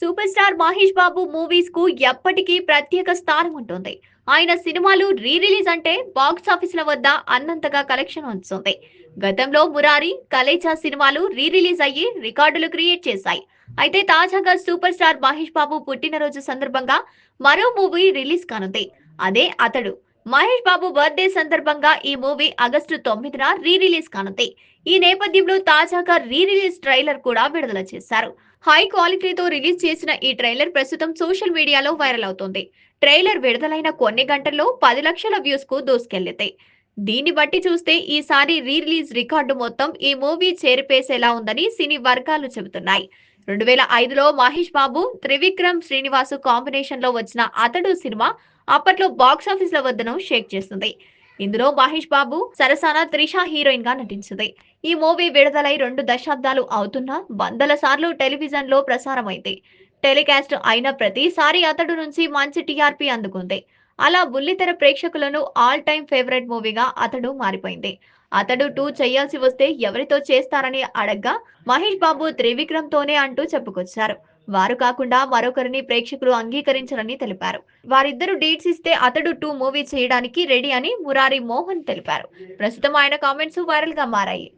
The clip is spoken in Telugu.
సూపర్ స్టార్ మహేష్ బాబు మూవీస్కు ఎప్పటికీ ప్రత్యేక స్థానం ఉంటుంది. ఆయన సినిమాలు రీ రిలీజ్ అంటే బాక్స్ ఆఫీసుల వద్ద అన్నంతగా కలెక్షన్ ఉంచుతుంది గతంలో మురారి కలేజా సినిమాలు రీ రిలీజ్ అయ్యి రికార్డులు క్రియేట్ చేశాయి. అయితే తాజాగా సూపర్ స్టార్ మహేష్ బాబు పుట్టినరోజు సందర్భంగా మరో మూవీ రిలీజ్ కానుంది. అదే అతడు. మహేష్ బాబు బర్త్డే సందర్భంగా ఈ మూవీ ఆగస్టు తొమ్మిదిన రీ రిలీజ్ కానుంది. ఈ నేపథ్యంలో తాజాగా రీ రిలీజ్ ట్రైలర్ కూడా విడుదల చేశారు. హై క్వాలిటీతో రిలీజ్ చేసిన ఈ ట్రైలర్ ప్రస్తుతం సోషల్ మీడియాలో వైరల్ అవుతోంది. ట్రైలర్ విడుదలైన కొన్ని గంటల్లో పది లక్షల వ్యూస్కు దూసుకెళ్ళింది. దీన్ని బట్టి చూస్తే ఈసారి రీ రిలీజ్ రికార్డు మొత్తం ఈ మూవీ చేరిపేసేలా ఉందని సినీ వర్గాలు చెబుతున్నాయి. రెండు వేల ఐదులో మహేష్ బాబు త్రివిక్రమ్ శ్రీనివాసు కాంబినేషన్లో వచ్చిన అతడు సినిమా అప్పట్లో బాక్స్ వద్దను షేక్ చేస్తుంది. ఇందులో మహేష్ బాబు సరసాన త్రిష హీరోయిన్గా నటించింది. ఈ మూవీ విడుదలై రెండు దశాబ్దాలు అవుతున్నా వందల సార్లు టెలివిజన్లో ప్రసారమైంది. టెలికాస్ట్ అయిన ప్రతిసారి అతడు నుంచి మంచి టీఆర్పీ అందుకుంది. అలా బుల్లితెర ప్రేక్షకులను ఆల్ టైమ్ ఫేవరెట్ మూవీగా అతడు మారిపోయింది. అతడు టూ చేయాల్సి వస్తే ఎవరితో చేస్తారని అడగ్గా మహేష్ బాబు త్రివిక్రమ్ తోనే అంటూ చెప్పుకొచ్చారు. వారు కాకుండా మరొకరిని ప్రేక్షకులు అంగీకరించరని తెలిపారు. వారిద్దరు డేట్స్ ఇస్తే అతడు టూ మూవీ చేయడానికి రెడీ అని మురారి మోహన్ తెలిపారు. ప్రస్తుతం ఆయన కామెంట్స్ వైరల్గా మారాయి.